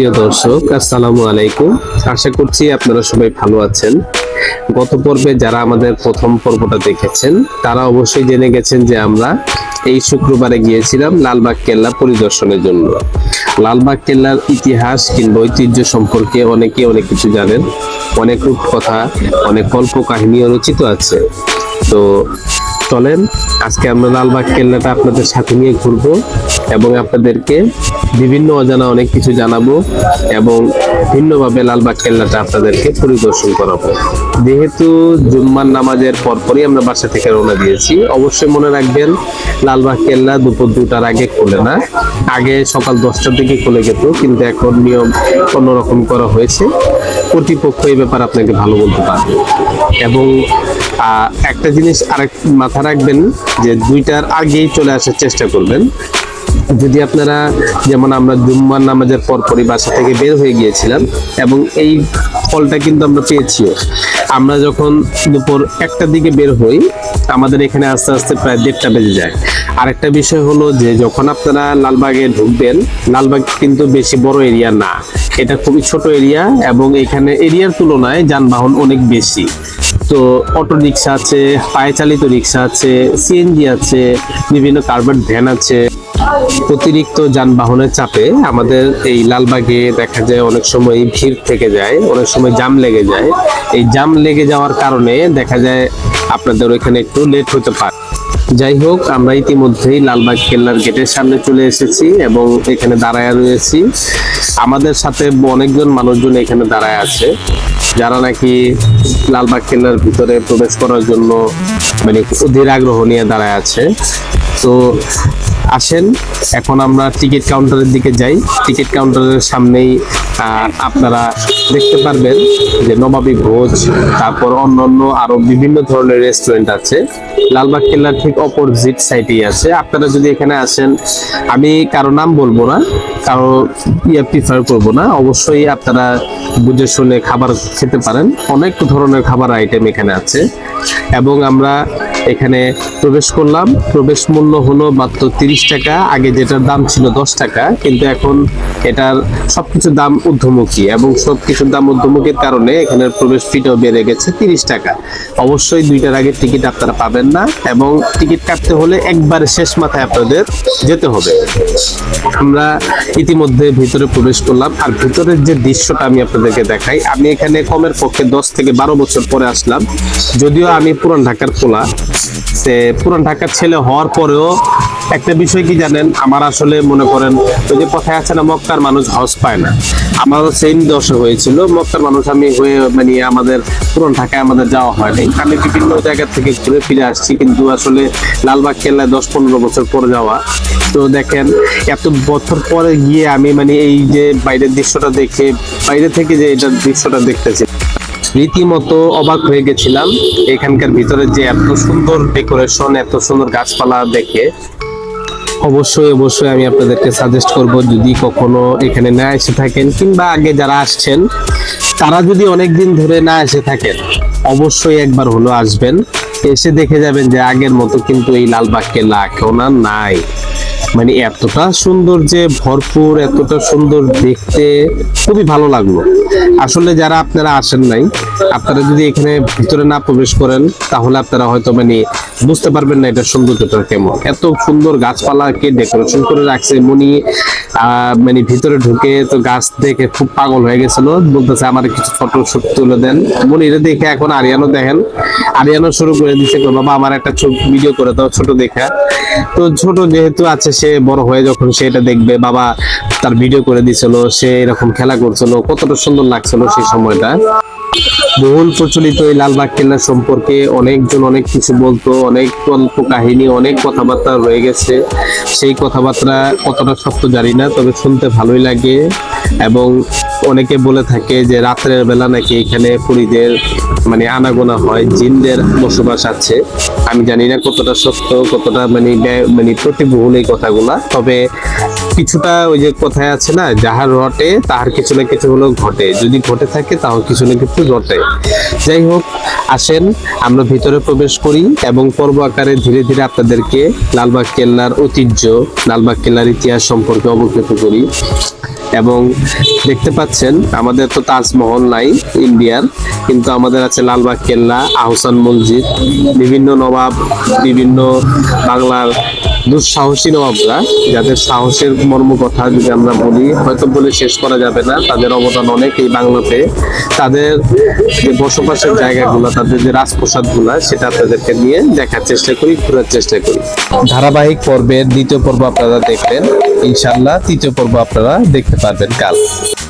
প্রিয় দর্শক, আসসালামু আলাইকুম। আশা করছি আপনারা সবাই ভালো আছেন। গত পর্বে যারা আমাদের প্রথম পর্বটা দেখেছেন, তারা অবশ্যই জেনে গেছেন যে আমরা এই শুক্রবারে গিয়েছিলাম লালবাগ কেল্লা পরিদর্শনের জন্য। লালবাগ কেল্লার ইতিহাস কিংবা ঐতিহ্য সম্পর্কে অনেকে অনেক কিছু জানেন। অনেক রূপকথা, অনেক গল্প কাহিনীও রচিত আছে। তো চলেন। আজকে আমরা লালবাগ কেল্লাটা আপনাদের সাথে নিয়ে ঘুরবো এবং আপনাদেরকে বিভিন্ন অজানা অনেক কিছু জানাব এবং ভিন্নভাবে লালবাগ কেল্লাটা আপনাদেরকে পরিদর্শন করাবো। যেহেতু জুম্মার নামাজের পরপরই আমরা বাসা থেকে রওনা দিয়েছি, অবশ্যই মনে রাখবেন লালবাগ কেল্লা দুপুর দুটার আগে খোলে না। আগে সকাল দশটার দিকে খুলে যেত কিন্তু এখন নিয়ম অন্যরকম করা হয়েছে। কর্তৃপক্ষ এই ব্যাপারে আপনাকে ভালো বলতে পারবে। এবং একটা জিনিস আরেক মাথা রাখবেন যে দুইটার আগেই চলে আসার চেষ্টা করবেন। যদি আপনারা যেমন আমরা জুম্মার নামাজের পরপরই বাসা থেকে বের হয়ে গিয়েছিলাম, এবং এই ফলটা কিন্তু আমরা পেয়েছিও। আমরা যখন দুপুর একটার দিকে বের হই, আমাদের এখানে আস্তে আস্তে প্রায় দেড়টা বেজে যায়। আরেকটা বিষয় হলো যে, যখন আপনারা লালবাগে ঢুকবেন, লালবাগ কিন্তু বেশি বড় এরিয়া না। এটা খুবই ছোট এরিয়া, এবং এখানে এরিয়ার তুলনায় যানবাহন অনেক বেশি। তো অটো রিক্সা আছে, পায়ে চালিত রিক্সা আছে, সিএনজি আছে, বিভিন্ন কার্বাট ভ্যান আছে। অতিরিক্ত যানবাহনের চাপে আমাদের এই লালবাগে দেখা যায় অনেক সময় ভিড় থেকে যায়, অনেক সময় জাম লেগে যায়। এই জাম লেগে যাওয়ার কারণে দেখা যায় আপনাদের ওইখানে একটু লেট হতে পারে। যাই হোক, আমরা ইতিমধ্যেই লালবাগ কেল্লার গেটের সামনে চলে এসেছি এবং এখানে দাঁড়ায় রয়েছি। আমাদের সাথে অনেকজন মানুষজন এখানে দাঁড়ায় আছে, যারা নাকি লালবাগ কেল্লার ভিতরে প্রবেশ করার জন্য মানে অধীর আগ্রহ নিয়ে দাঁড়ায় আছে। তো আসেন। এখন আমরা টিকিট কাউন্টারের দিকে যাই। টিকিট কাউন্টারের সামনেই আপনারা দেখতে পারবেন যে নবাবী ভোজ, তারপর অন্য অন্য আরও বিভিন্ন ধরনের রেস্টুরেন্ট আছে। লালবাগ কেল্লার ঠিক অপোজিট সাইডেই আছে। আপনারা যদি এখানে আসেন, আমি কারও নাম বলব না, কারও ইয়ে প্রিফার করব না। অবশ্যই আপনারা বুঝে শুনে খাবার খেতে পারেন। অনেক ধরনের খাবার আইটেম এখানে আছে। এবং আমরা এখানে প্রবেশ করলাম। প্রবেশ মূল্য হলো মাত্র তিরিশ টাকা। আগে যেটার দাম ছিল দশ টাকা, কিন্তু এখন এটার সবকিছুর দাম ঊর্ধ্বমুখী এবং সবকিছুর দাম ঊর্ধ্বমুখীর কারণে এখানে প্রবেশ ফিটাও বেড়ে গেছে তিরিশ টাকা। অবশ্যই দুইটার আগে টিকিট আপনারা পাবেন না এবং টিকিট কাটতে হলে একবার শেষ মাথায় আপনাদের যেতে হবে। আমরা ইতিমধ্যে ভিতরে প্রবেশ করলাম। আর ভিতরের যে দৃশ্যটা আমি আপনাদেরকে দেখাই, আমি এখানে কমের পক্ষে দশ থেকে বারো বছর পরে আসলাম। যদিও আমি পুরান ঢাকার পোলা সে পুরান ঢাকার ছেলে হওয়ার পরেও একটা বিষয় কি জানেন? আমার আসলে মনে করেন, ওই যে কথায় আছে না, মক্কার মানুষ হজ পায় না। আমারও সেম দশা হয়েছিল। মক্কার মানুষ আমি হয়ে মানে আমাদের পুরান ঢাকায় আমাদের যাওয়া হয় হয়নি আমি বিভিন্ন জায়গা থেকে ঘুরে ফিরে আসছি, কিন্তু আসলে লালবাগ, কেল্লায় দশ পনেরো বছর পরে যাওয়া। তো দেখেন, এত বছর পরে গিয়ে আমি মানে এই যে বাইরের দৃশ্যটা দেখে, বাইরে থেকে যে এটার দৃশ্যটা দেখতেছি। রীতিমতো অবাক হয়ে গেছিলাম। এখানকার ভিতরে যে এত সুন্দর ডেকোরেশন, এত সুন্দর গাছপালা দেখে। অবশ্যই অবশ্যই আমি আপনাদেরকে সাজেস্ট করব, যদি কখনো এখানে না এসে থাকেন কিংবা আগে যারা আসছেন, তারা যদি অনেক দিন ধরে না এসে থাকেন, অবশ্যই একবার হলো আসবেন। এসে দেখে যাবেন যে আগের মতো কিন্তু এই লালবাগ কেল্লা এখন আর নাই। মানে এতটা সুন্দর যে ভরপুর, এতটা সুন্দর দেখতে খুবই ভালো লাগল। আসলে যারা আপনারা আসেন নাই, আপনারা যদি এখানে ভিতরে না প্রবেশ করেন, তাহলে আপনারা হয়তো মানে বুঝতে পারবেন না এটা সৌন্দর্যটা কেমন। এত সুন্দর গাছপালাকে ডেকোরেশন করে রাখছে মনি মানে ভিতরে ঢুকে তো গাছ দেখে খুব পাগল হয়ে গেছিল। বলতেছে, আমার কিছু ফটো শুট তুলে দেন। মনি এটা দেখে এখন আরিয়ানো দেখেন। আরিয়ানো শুরু করে দিচ্ছে দিছে বাবা, আমার একটা ভিডিও করে দাও, ছোট দেখা। তো ছোট যেহেতু আছে, সে বড় হয়ে যখন সে এটা দেখবে, বাবা তার ভিডিও করে দিছিল, সে এরকম খেলা করছিল, কতটা সুন্দর লাগছিল সেই সময়টা। বহুল প্রচলিত এই লালবাগ কেল্লা সম্পর্কে অনেকজন অনেক কিছু বলতো, অনেক গল্প কাহিনী, অনেক কথাবার্তা রয়ে গেছে। সেই কথাবার্তা কতটা সত্য জানি না, তবে শুনতে ভালোই লাগে এবং অনেকে বলে থাকে যে রাত্রের বেলা নাকি এখানে পুরীদের মানে আনাগোনা হয়, জিনদের বসবাস আছে। আমি জানি না কতটা সত্য, কতটা মানে মানে প্রতিবহুল এই কথাগুলা, তবে কিছুটা ওই যে কথায় আছে না, যাহার রটে তাহার কিছু না কিছু হলেও ঘটে। যদি ঘটে থাকে তাহলে কিছু না কিছু কিন্তু ঘটে যাই হোক, আসেন, আমরা ভিতরে প্রবেশ করি এবং পর্ব আকারে ধীরে ধীরে আপনাদেরকে লালবাগ কেল্লার ঐতিহ্য, লালবাগ কেল্লার ইতিহাস সম্পর্কে অবগত করি। এবং দেখতে পাচ্ছেন, আমাদের তো তাজমহল নাই ইন্ডিয়ার, কিন্তু আমাদের আছে লালবাগ কেল্লা, আহসান মসজিদ, বিভিন্ন নবাব, বিভিন্ন বাংলার দুঃসাহসী নবাবরা যাদের সাহসের মর্ম কথা যদি আমরা বলি, হয়তো বলে শেষ করা যাবে না। তাদের অবদান অনেক এই বাংলাতে। তাদের যে বসবাসের জায়গাগুলো, তাদের যে রাজপ্রসাদগুলা সেটা আপনাদেরকে নিয়ে দেখার চেষ্টা করি, ঘোরার চেষ্টা করি। ধারাবাহিক পর্বের দ্বিতীয় পর্ব আপনারা দেখবেন। ইনশাল্লাহ তৃতীয় পর্ব আপনারা দেখতে পারবেন কাল।